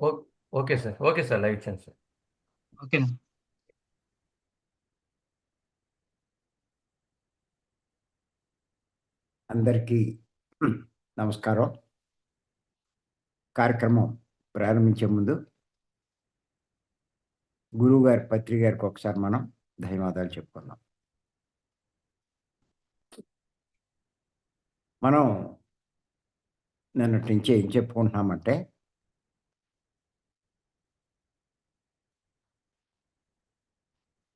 Okay sir. Okay sir. Live ఇచ్చాను sir. ఓకేనా? అందరికీ నమస్కారం. కార్యక్రమం ప్రారంభించే ముందు గురువుగారి పత్రి గారికి ఒకసారి మనం ధన్యవాదాలు చెప్పుకుందాం. మనం నిన్నటి నుంచి ఏం చెప్పుకుంటున్నామంటే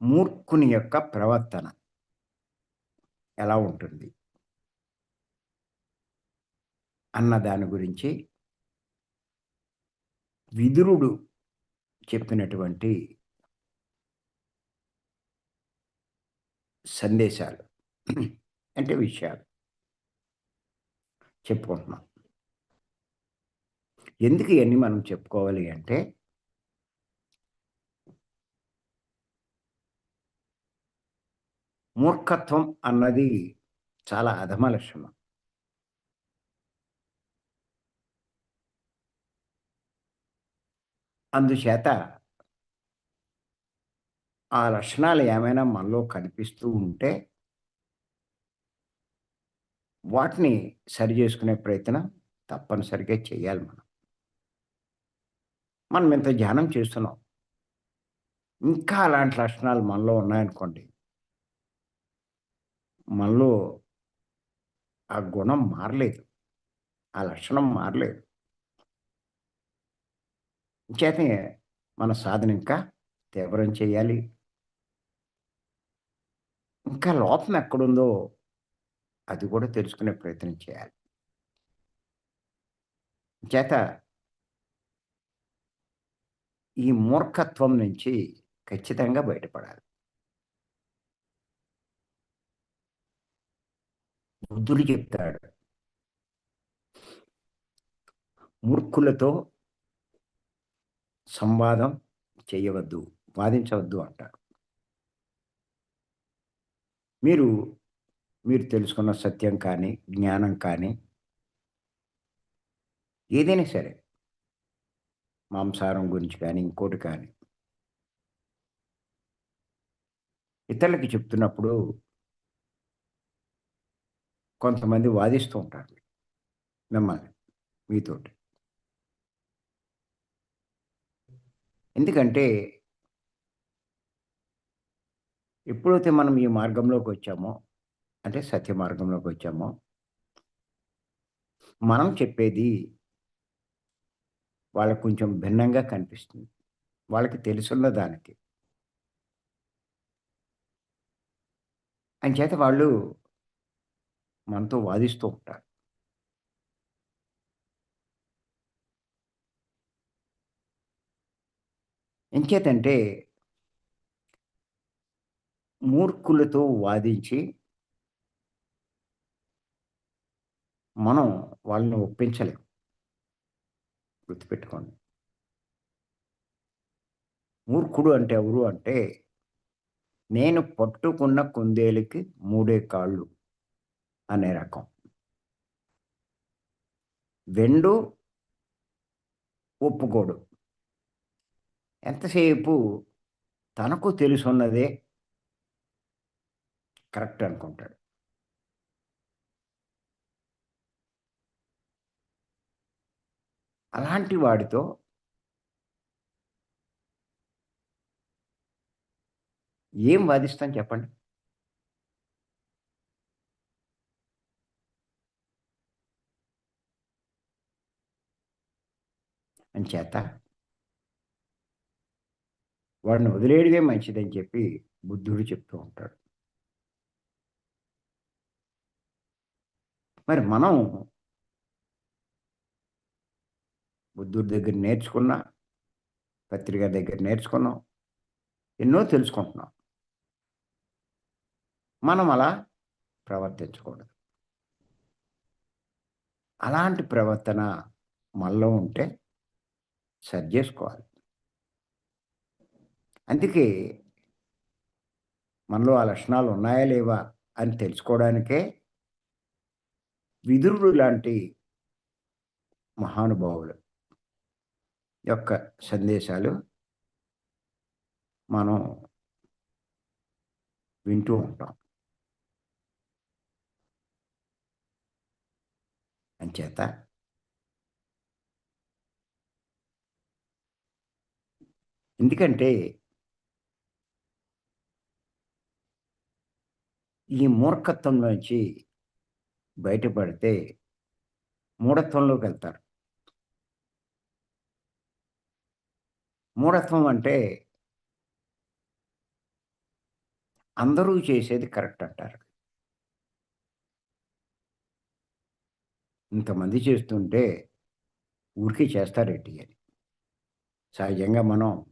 మూర్ఖుని యొక్క ప్రవర్తన ఎలా ఉంటుంది? అన్న దాని గురించి విదురుడు చెప్పినటువంటి సందేశాలు అంటే విషయాలు చెప్పుకుంటున్నాం. ఎందుకు ఇవన్నీ మనం చెప్పుకోవాలి అంటే మూర్ఖత్వం అన్నది చాలా అధమ లక్షణం. అందుచేత ఆ లక్షణాలు ఏమైనా మనలో కనిపిస్తూ ఉంటే వాటిని సరిచేసుకునే ప్రయత్నం తప్పనిసరిగా చేయాలి మనం. మనం ఇంత ధ్యానం చేస్తున్నాం. ఇంకా అలాంటి లక్షణాలు మనలో ఉన్నాయనుకోండి మనలో ఆ గుణం మారలేదు. ఆ లక్షణం మారలేదు. చేతే మన సాధన ఇంకా తీవ్రం చేయాలి. ఇంకా లోపం ఎక్కడుందో అది కూడా తెలుసుకునే ప్రయత్నం చేయాలి. చేత ఈ మూర్ఖత్వం నుంచి ఖచ్చితంగా బయటపడాలి. బుద్ధుడు చెప్తాడు. మూర్ఖులతో సంవాదం చేయవద్దు. వాదించవద్దు అంటాడు. మీరు, మీరు తెలుసుకున్న సత్యం కానీ, జ్ఞానం కానీ ఏదైనా సరే మాంసాహారం గురించి కానీ, ఇంకోటి కానీ ఇతరులకి చెప్తున్నప్పుడు కొంతమంది వాదిస్తూ ఉంటారు. మిమ్మల్ని మీతోటి. ఎందుకంటే ఎప్పుడైతే మనం ఈ మార్గంలోకి వచ్చామో, అంటే సత్య మార్గంలోకి వచ్చామో మనం చెప్పేది వాళ్ళకి కొంచెం భిన్నంగా కనిపిస్తుంది. వాళ్ళకి తెలుసున్న దానికి. అంచేత వాళ్ళు మనతో వాదిస్తూ ఉంటారు. ఎంచేతంటే మూర్ఖులతో వాదించి మనం వాళ్ళని ఒప్పించలేము గుర్తుపెట్టుకోండి. మూర్ఖుడు అంటే ఎవరు అంటే నేను పట్టుకున్న కుందేలుకి మూడే కాళ్ళు అనే రకం. వెండు ఒప్పుకోడు. ఎంతసేపు తనకు తెలుసున్నదే కరెక్ట్ అనుకుంటాడు. అలాంటి వాడితో ఏం వాదిస్తాం చెప్పండి? అంచేత వాడిని వదిలేయడమే మంచిదని చెప్పి బుద్ధుడు చెప్తూ ఉంటాడు. మరి మనం బుద్ధుడి దగ్గర నేర్చుకున్నా, పత్రిక దగ్గర నేర్చుకున్నాం. ఎన్నో తెలుసుకుంటున్నాం. మనం అలా ప్రవర్తించకూడదు. అలాంటి ప్రవర్తన మనలో ఉంటే సరిజేసుకోవాలి. అందుకే మనలో ఆ లక్షణాలు ఉన్నాయా లేవా అని తెలుసుకోవడానికే విదురుడు లాంటి మహానుభావులు యొక్క సందేశాలు మనం వింటూ ఉంటాం అంచేత ఎందుకంటే ఈ మూర్ఖత్వంలోంచి బయటపడితే మూఢత్వంలోకి వెళ్తారు. మూఢత్వం అంటే అందరూ చేసేది కరెక్ట్ అంటారు. ఇంతమంది చేస్తుంటే ఊరికే చేస్తారేంటి అని? సహజంగా మనం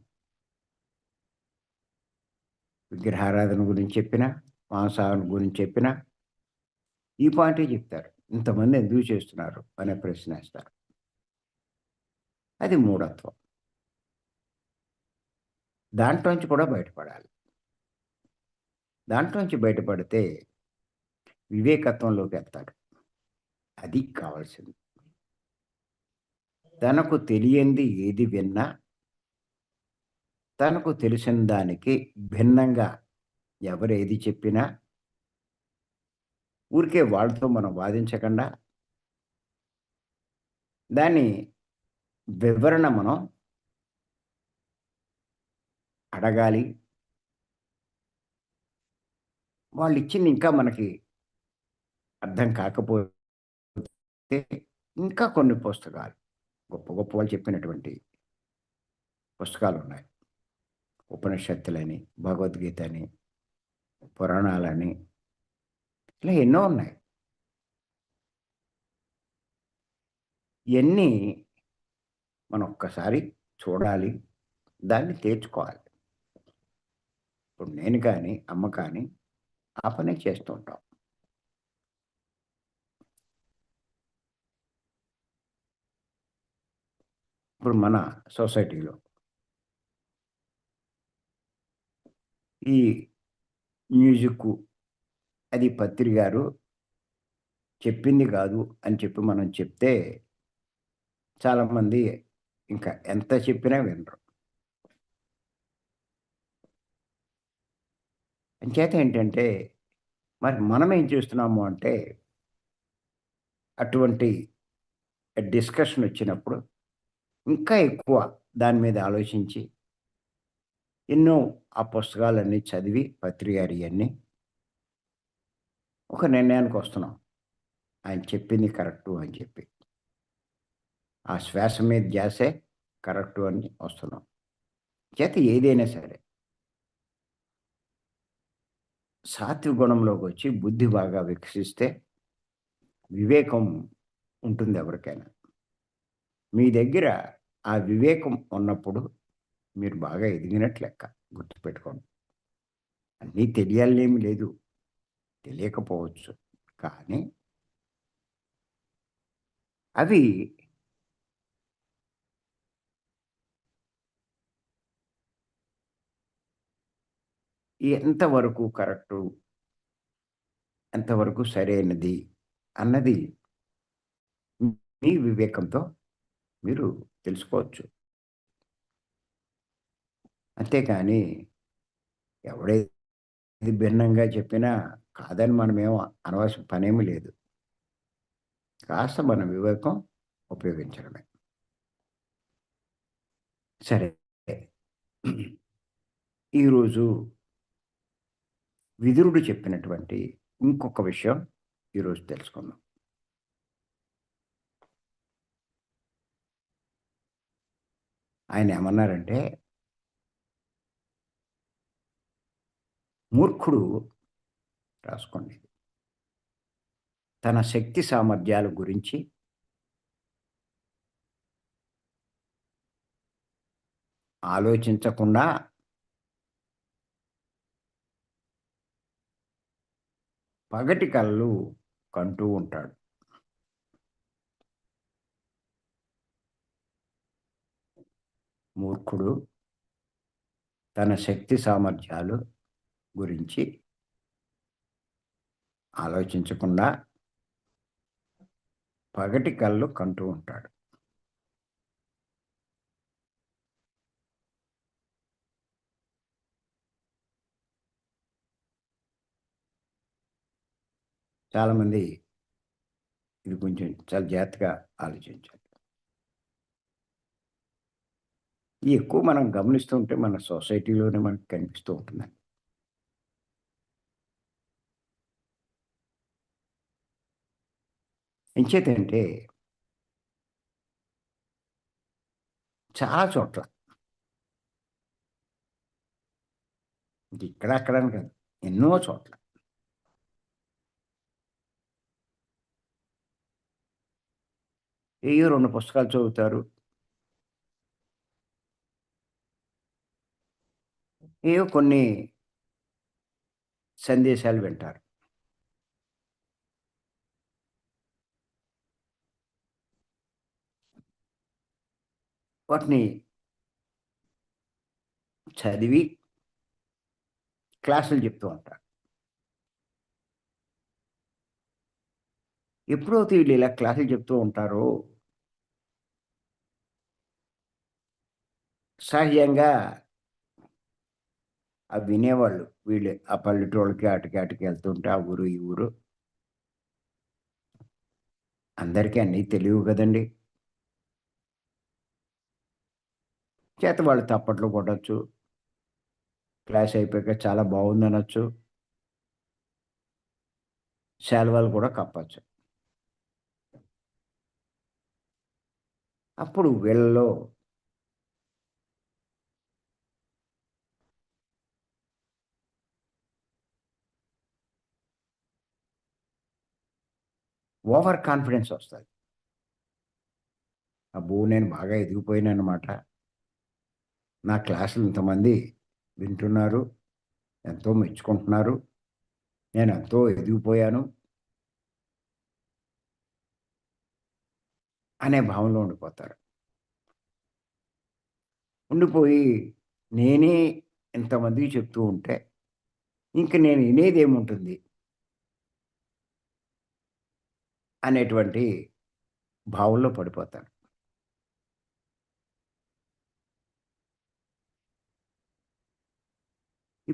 విగ్రహారాధన గురించి చెప్పిన మాంసాహారం గురించి చెప్పిన ఈ పాయింటే చెప్తారు. ఇంతమంది ఎందుకు చేస్తున్నారు అనే ప్రశ్న వేస్తారు. అది మూఢత్వం. దాంట్లోంచి కూడా బయటపడాలి. దాంట్లోంచి బయటపడితే వివేకత్వంలోకి వెళ్తాడు. అది కావాల్సింది. తనకు తెలియంది ఏది విన్నా తనకు తెలిసిన దానికి భిన్నంగా ఎవరు ఏది చెప్పినా ఊరికే వాళ్ళతో మనం వాదించకుండా దాని వివరణ మనం అడగాలి. వాళ్ళు ఇచ్చింది ఇంకా మనకి అర్థం కాకపోతే ఇంకా కొన్ని పుస్తకాలు గొప్ప గొప్ప వాళ్ళు చెప్పినటువంటి పుస్తకాలు ఉన్నాయి. ఉపనిషత్తులని భగవద్గీత అని పురాణాలని ఇలా ఎన్నో ఉన్నాయి. ఇవన్నీ మనం ఒక్కసారి చూడాలి దాన్ని తేర్చుకోవాలి ఇప్పుడు నేను కానీ అమ్మ కానీ ఆ పనే చేస్తుంటాం ఇప్పుడు మన సొసైటీలో ఈ మ్యూజిక్ అది పత్రి గారు చెప్పింది కాదు అని చెప్పి మనం చెప్తే చాలామంది ఇంకా ఎంత చెప్పినా వినరు. అంచేత ఏంటంటే మరి మనం ఏం చేస్తున్నాము అంటే అటువంటి డిస్కషన్ వచ్చినప్పుడు ఇంకా ఎక్కువ దాని మీద ఆలోచించి ఎన్నో ఆ పుస్తకాలన్నీ చదివి పత్రికారి అన్నీ ఒక నిర్ణయానికి వస్తున్నాం. ఆయన చెప్పింది కరెక్టు అని చెప్పి. ఆ శ్వాస మీద ధ్యాసే కరెక్టు అని వస్తున్నాం. చేత ఏదైనా సరే. సాత్విక గుణంలోకి వచ్చి బుద్ధి బాగా వికసిస్తే వివేకం ఉంటుంది ఎవరికైనా. మీ దగ్గర ఆ వివేకం ఉన్నప్పుడు మీరు బాగా ఎదిగినట్లు లెక్క గుర్తుపెట్టుకోండి. అన్నీ తెలియాలేమి లేదు. తెలియకపోవచ్చు. కానీ అవి ఎంతవరకు కరెక్టు? ఎంతవరకు సరైనది? అన్నది మీ వివేకంతో మీరు తెలుసుకోవచ్చు. అంతేకాని ఎవడేది భిన్నంగా చెప్పినా కాదని మనమేమో అనవసరం పనేమీ లేదు. కాస్త మన వివేకం ఉపయోగించడమే. సరే. ఈరోజు విదురుడు చెప్పినటువంటి ఇంకొక విషయం ఈరోజు తెలుసుకుందాం. ఆయన ఏమన్నారంటే మూర్ఖుడు రాసుకోండి. తన శక్తి సామర్థ్యాల గురించి ఆలోచించకుండా పగటి కళ్ళు కంటూ ఉంటాడు. మూర్ఖుడు తన శక్తి సామర్థ్యాలు గురించి ఆలోచించకుండా పగటి కళ్ళు కంటూ ఉంటాడు. చాలామంది ఇది కొంచెం చాలా జాగ్రత్తగా ఆలోచించాలి. ఎక్కువ మనం గమనిస్తూ ఉంటే మన సొసైటీలోనే మనకు కనిపిస్తూ ఉంటుందండి. ఎంచేతంటే చాలా చోట్ల. ఇక్కడ అక్కడ కాదు ఎన్నో చోట్ల. ఏయో రెండు పుస్తకాలు చదువుతారు. ఏవో కొన్ని సందేశాలు వింటారు. వాటిని చదివి క్లాసులు చెప్తూ ఉంటారు. ఎప్పుడైతే వీళ్ళు ఇలా క్లాసులు చెప్తూ ఉంటారో. సహజంగా ఆ వినేవాళ్ళు వీళ్ళు ఆ పల్లెటూళ్ళకి అటుకి అటుకి వెళ్తుంటే ఆ ఊరు ఈ ఊరు. అందరికీ అన్నీ తెలియవు కదండి. చేత వాళ్ళు తప్పట్లు కొట్టచ్చు. క్లాస్ అయిపోయాక చాలా బాగుంది అనొచ్చు శాల్వాలు కూడా కప్పచ్చు. అప్పుడు వీళ్ళలో ఓవర్ కాన్ఫిడెన్స్ వస్తుంది. అబ్బో నేను బాగా ఎదిగిపోయానమాట నా క్లాసులు ఇంతమంది వింటున్నారు ఎంతో మెచ్చుకుంటున్నారు నేను ఎంతో ఎదిగిపోయాను అనే భావంలో ఉండిపోతారు. ఉండిపోయి నేనే ఇంతమందికి చెప్తూ ఉంటే ఇంక నేను వినేది ఏముంటుంది? అనేటువంటి భావంలో పడిపోతాను.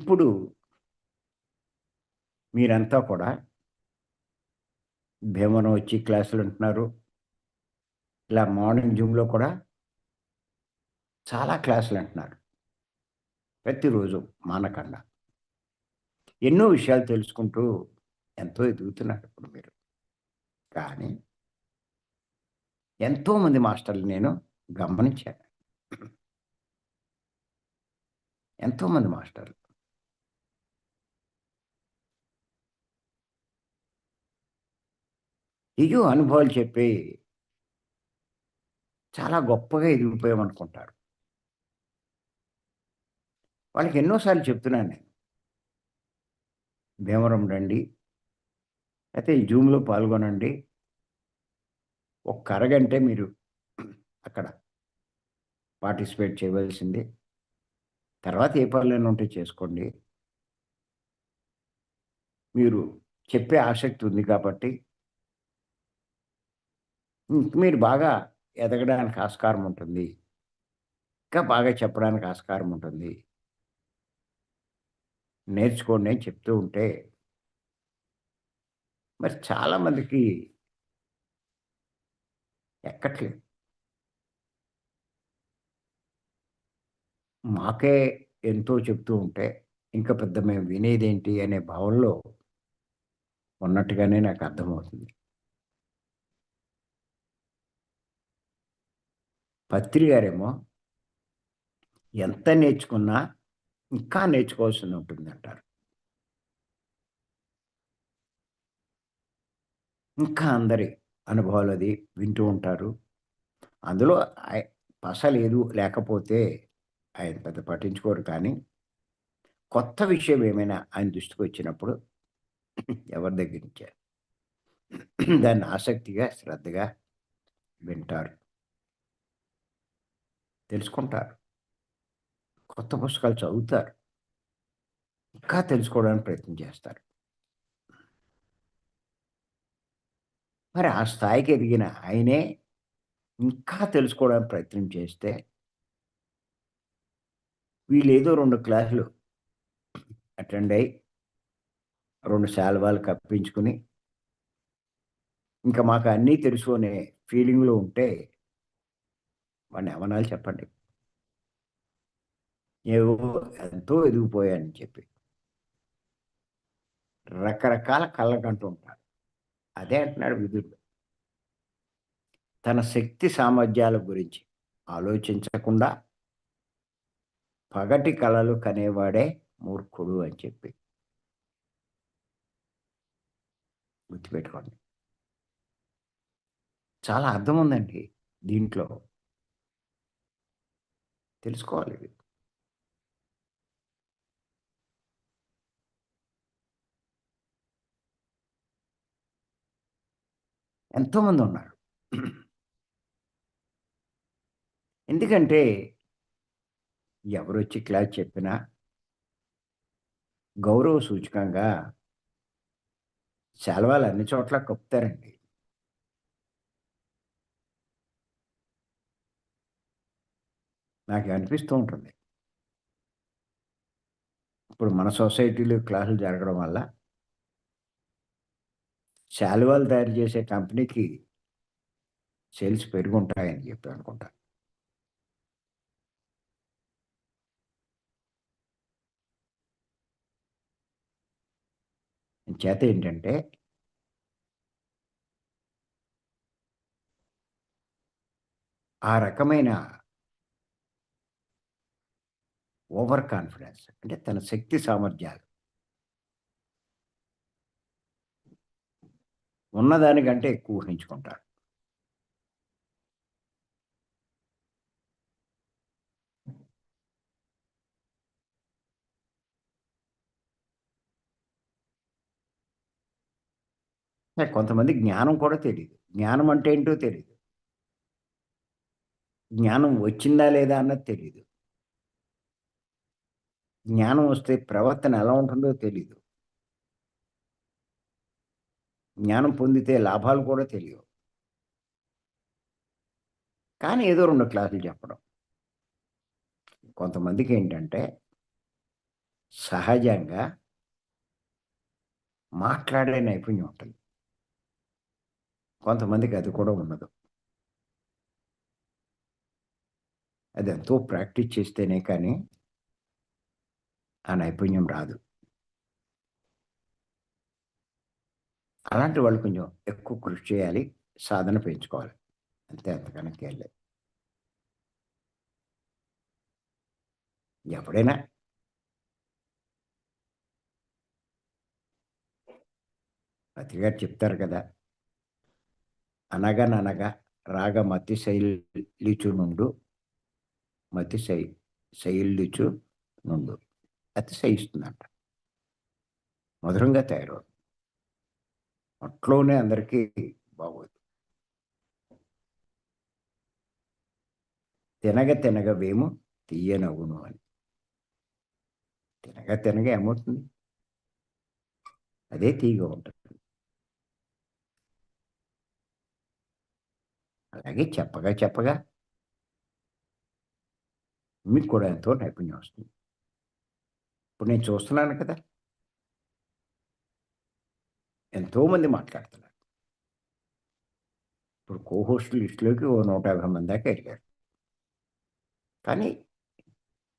ఇప్పుడు మీరంతా కూడా భీమవరం వచ్చి క్లాసులు ఉంటున్నారు ఇలా మార్నింగ్ జూమ్లో కూడా చాలా క్లాసులు అంటున్నారు ప్రతిరోజు మానకుండా. ఎన్నో విషయాలు తెలుసుకుంటూ ఎంతో ఎదుగుతున్నారు ఇప్పుడు మీరు. కానీ ఎంతోమంది మాస్టర్లు నేను గమనించాను. ఎంతోమంది మాస్టర్లు ఇయో అనుభవాలు చెప్పి చాలా గొప్పగా ఎదిగిపోయామనుకుంటారు వాళ్ళకి ఎన్నోసార్లు చెప్తున్నాను నేను. భీమవరం రండి. అయితే ఈ జూమ్లో పాల్గొనండి. ఒక్క అరగంటే మీరు అక్కడ పార్టిసిపేట్ చేయవలసింది. తర్వాత ఏ పనులైనా ఉంటే చేసుకోండి. మీరు చెప్పే ఆసక్తి ఉంది కాబట్టి మీరు బాగా ఎదగడానికి ఆస్కారం ఉంటుంది. ఇంకా బాగా చెప్పడానికి ఆస్కారం ఉంటుంది. నేర్చుకోండి అని చెప్తూ ఉంటే మరి చాలామందికి ఎక్కట్లేదు. మాకే ఎంతో చెప్తూ ఉంటే ఇంకా పెద్ద మేము వినేదేంటి అనే భావంలో ఉన్నట్టుగానే నాకు అర్థమవుతుంది. పత్రి గారేమో ఎంత నేర్చుకున్నా ఇంకా నేర్చుకోవాల్సింది ఉంటుంది అంటారు ఇంకా అందరి అనుభవాలు అది వింటూ ఉంటారు. అందులో ఆయ- పస లేదు లేకపోతే ఆయన పెద్ద పట్టించుకోరు కానీ కొత్త విషయం ఏమైనా ఆయన దృష్టికి వచ్చినప్పుడు ఎవరి దగ్గర నుంచే దాన్ని ఆసక్తిగా శ్రద్ధగా వింటారు. తెలుసుకుంటారు. కొత్త పుస్తకాలు చదువుతారు. ఇంకా తెలుసుకోవడానికి ప్రయత్నం చేస్తారు. మరి ఆ స్థాయికి ఎదిగిన ఆయనే ఇంకా తెలుసుకోవడానికి ప్రయత్నం చేస్తే వీళ్ళేదో రెండు క్లాసులు అటెండ్ అయ్యి రెండు శాల్వాలు కప్పించుకుని ఇంకా మాకు అన్నీ తెలుసు అనే ఫీలింగ్లో ఉంటే వాడిని ఏమనాలి చెప్పండి. ఏవో ఎంతో ఎదిగిపోయానని చెప్పి. రకరకాల కళ్ళకంటూ ఉంటాడు. అదే అంటున్నాడు విధుడు తన శక్తి సామర్థ్యాల గురించి ఆలోచించకుండా పగటి కళలు కనేవాడే మూర్ఖుడు అని చెప్పి. గుర్తుపెట్టుకోండి. చాలా అర్థం ఉందండి దీంట్లో. తెలుసుకోవాలి ఇది ఎంతోమంది ఉన్నారు. ఎందుకంటే ఎవరు వచ్చి క్లాస్ చెప్పినా గౌరవ సూచకంగా సెలవాలు అన్ని చోట్ల కప్పుతారండి. నాకు అనిపిస్తూ ఉంటుంది. ఇప్పుడు మన సొసైటీలో క్లాసులు జరగడం వల్ల శాలువాలు తయారు చేసే కంపెనీకి సేల్స్ పెరుగుంటాయని చెప్పి అనుకుంటా. చేత ఏంటంటే ఆ రకమైన ఓవర్ కాన్ఫిడెన్స్ అంటే తన శక్తి సామర్థ్యాలు. ఉన్నదానికంటే ఎక్కువ ఊహించుకుంటాడు. కొంతమంది జ్ఞానం కూడా తెలియదు జ్ఞానం అంటే ఏంటో తెలియదు జ్ఞానం వచ్చిందా లేదా అన్నది తెలియదు జ్ఞానం వస్తే ప్రవర్తన ఎలా ఉంటుందో తెలియదు జ్ఞానం పొందితే లాభాలు కూడా తెలియవు. కానీ ఏదో రెండు క్లాసులు చెప్పడం. కొంతమందికి ఏంటంటే సహజంగా మాట్లాడే నైపుణ్యం ఉంటుంది. కొంతమందికి అది కూడా ఉండదు. అది ఎంతో ప్రాక్టీస్ చేస్తేనే కానీ ఆ నైపుణ్యం రాదు. అలాంటి వాళ్ళు కొంచెం ఎక్కువ కృషి చేయాలి సాధన పెంచుకోవాలి. అంతే అంతకన్నా కేర్లేదు ఎప్పుడైనా పత్రిగారు చెప్తారు కదా అనగననగా రాగ మతి శైలిచు నుండు మతి శై శైలిచు నుండు అతిశయిస్తుందంట. మధురంగా తయారవుతుంది అట్లోనే అందరికీ బాగోదు. తినగ తినగ వేము తీయనవును అని. తినగ తినగ ఏమవుతుంది? అదే తీగ ఉంటుంది. అలాగే చెప్పగా చెప్పగా మీకు కూడా ఎంతో నైపుణ్యం వస్తుంది. ఇప్పుడు నేను చూస్తున్నాను కదా. ఎంతోమంది మాట్లాడుతున్నారు. ఇప్పుడు కోహోస్ట్ లిస్టులోకి ఓ నూట యాభై మంది దాకా వెళ్ళారు. కానీ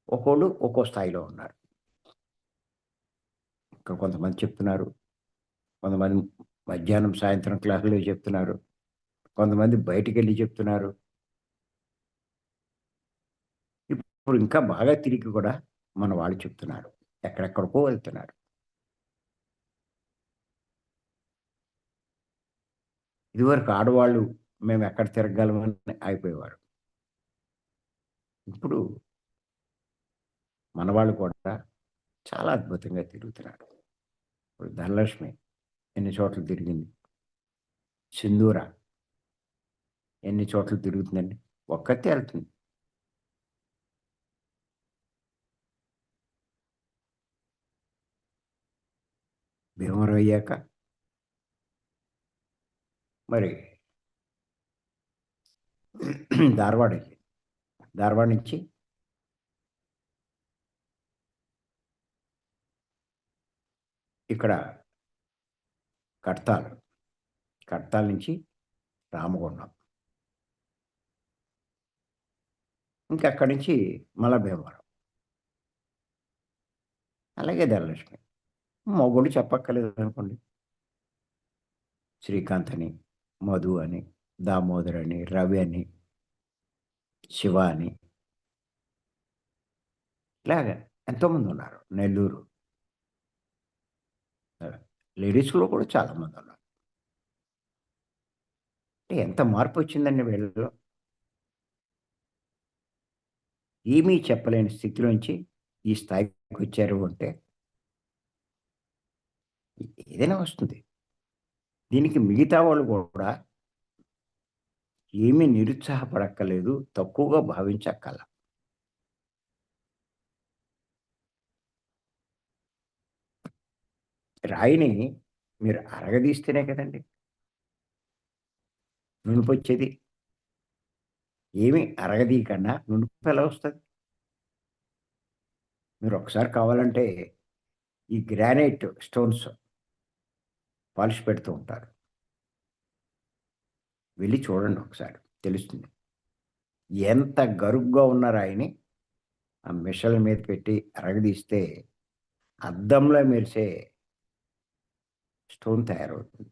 ఒక్కోళ్ళు ఒక్కో స్థాయిలో ఉన్నారు. ఇక్కడ కొంతమంది చెప్తున్నారు. కొంతమంది మధ్యాహ్నం సాయంత్రం క్లాసులో చెప్తున్నారు. కొంతమంది బయటికి వెళ్ళి చెప్తున్నారు. ఇప్పుడు ఇంకా బాగా తిరిగి కూడా మన వాళ్ళు చెప్తున్నారు. ఎక్కడెక్కడికో వెళ్తున్నారు. ఇదివరకు ఆడవాళ్ళు మేము ఎక్కడ తిరగలమని అయిపోయేవారు ఇప్పుడు మనవాళ్ళు కూడా చాలా అద్భుతంగా తిరుగుతున్నారు. ఇప్పుడు ధనలక్ష్మి ఎన్ని చోట్ల తిరిగింది? సింధూర ఎన్ని చోట్ల తిరుగుతుందండి? ఒక్కతే వెళ్తుంది. భీమవరం అయ్యాక మరి ధారవాడ ధార్వాడ నుంచి ఇక్కడ కడతాల్ కడతాల్ నుంచి రామగుండం ఇంకా అక్కడి నుంచి మళ్ళా భీమవరం అలాగే ధనలక్ష్మి మొగుడు చెప్పక్కర్లేదు అనుకోండి శ్రీకాంత్ అని మధు అని దామోదర్ అని రవి అని శివ అని. ఇలాగా ఎంతోమంది ఉన్నారు. నెల్లూరు. లేడీస్లో కూడా చాలామంది ఉన్నారు. అంటే ఎంత మార్పు వచ్చిందండి వీళ్ళలో? ఏమీ చెప్పలేని స్థితిలోంచి ఈ స్థాయికి వచ్చారు అంటే ఏదైనా వస్తుంది. దీనికి మిగతా వాళ్ళు కూడా ఏమీ నిరుత్సాహపడక్కలేదు తక్కువగా భావించక్కల రాయిని మీరు అరగదీస్తేనే కదండి. నునుపు వచ్చేది ఏమి అరగదీయకుండా నునుపు ఎలా వస్తుంది? మీరు ఒకసారి కావాలంటే ఈ గ్రానైట్ స్టోన్స్ పాలిష్ పెడుతూ ఉంటారు. వెళ్ళి చూడండి ఒకసారి తెలుస్తుంది. ఎంత గరుగ్గా ఉన్నారు రాయిని ఆ మిషన్ల మీద పెట్టి అరగదీస్తే అద్దంలో మెరిసే స్టోన్ తయారవుతుంది.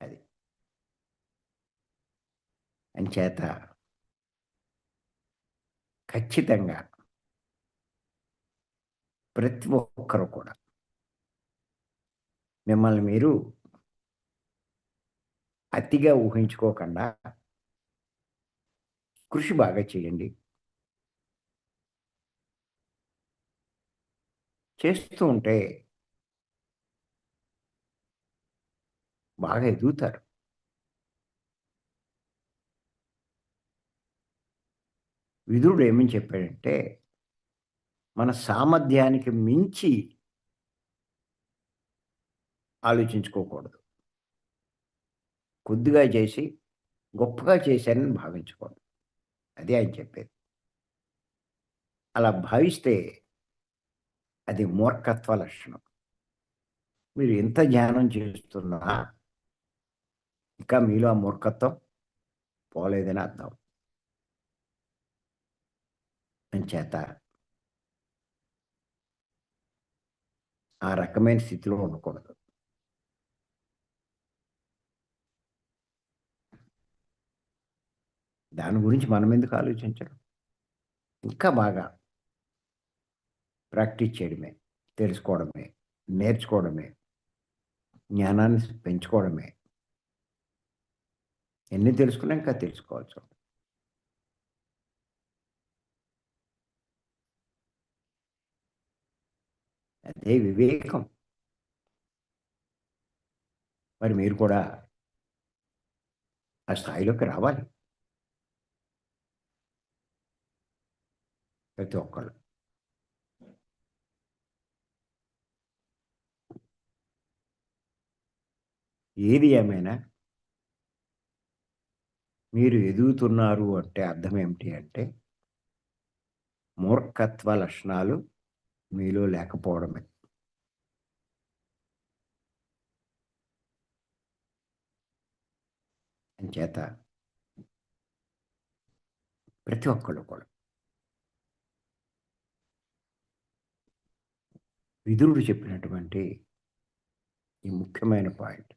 అది. అంచేత ఖచ్చితంగా ప్రతి ఒక్కరు కూడా మిమ్మల్ని మీరు అతిగా ఊహించుకోకుండా కృషి బాగా చేయండి. చేస్తూ ఉంటే బాగా ఎదుగుతారు. విదురుడు ఏమని చెప్పాడంటే మన సామర్థ్యానికి మించి ఆలోచించుకోకూడదు. కొద్దిగా చేసి గొప్పగా చేశానని భావించకూడదు. అది ఆయన చెప్పేది. అలా భావిస్తే అది మూర్ఖత్వ లక్షణం. మీరు ఎంత ధ్యానం చేస్తున్నా ఇంకా మీలో ఆ మూర్ఖత్వం పోలేదని అర్థం. చేత ఆ రకమైన స్థితిలో ఉండకూడదు. దాని గురించి మనం ఎందుకు ఆలోచించడం? ఇంకా బాగా ప్రాక్టీస్ చేయడమే తెలుసుకోవడమే నేర్చుకోవడమే జ్ఞానాన్ని పెంచుకోవడమే. ఎన్ని తెలుసుకున్నా ఇంకా తెలుసుకోవచ్చు అదే వివేకం. మరి మీరు కూడా ఆ స్థాయిలోకి రావాలి. ప్రతి ఒక్కళ్ళు. ఏది ఏమైనా మీరు ఎదుగుతున్నారు అంటే అర్థం ఏమిటి అంటే మూర్ఖత్వ లక్షణాలు మీలో లేకపోవడమే. అంచేత ప్రతి ఒక్కళ్ళు కూడా విదురుడు చెప్పినటువంటి ఈ ముఖ్యమైన పాయింట్.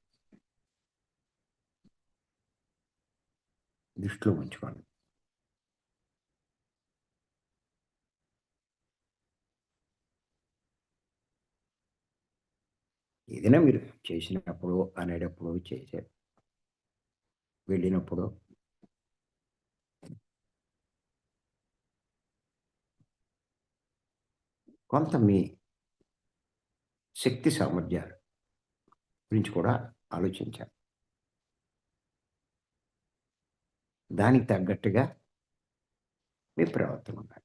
దృష్టిలో ఉంచుకోండి. ఏదైనా మీరు చేసినప్పుడు అనేటప్పుడు చేసే వెళ్ళినప్పుడు కొంత మీ శక్తి సామర్థ్యాలు. గురించి కూడా ఆలోచించాలి దానికి తగ్గట్టుగా మీ ప్రవర్తన ఉండాలి.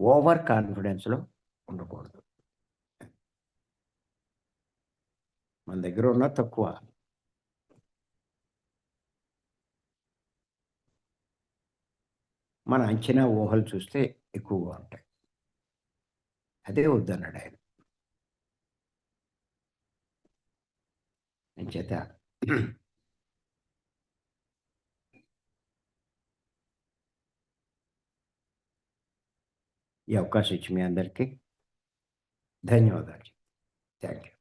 ఓవర్ కాన్ఫిడెన్స్లో ఉండకూడదు. మన దగ్గర ఉన్న తక్కువ. మన అంచనా ఊహలు చూస్తే एक्वि अदे वना आयेत यह अवकाश मे अंदर की धन्यवाद थैंक यू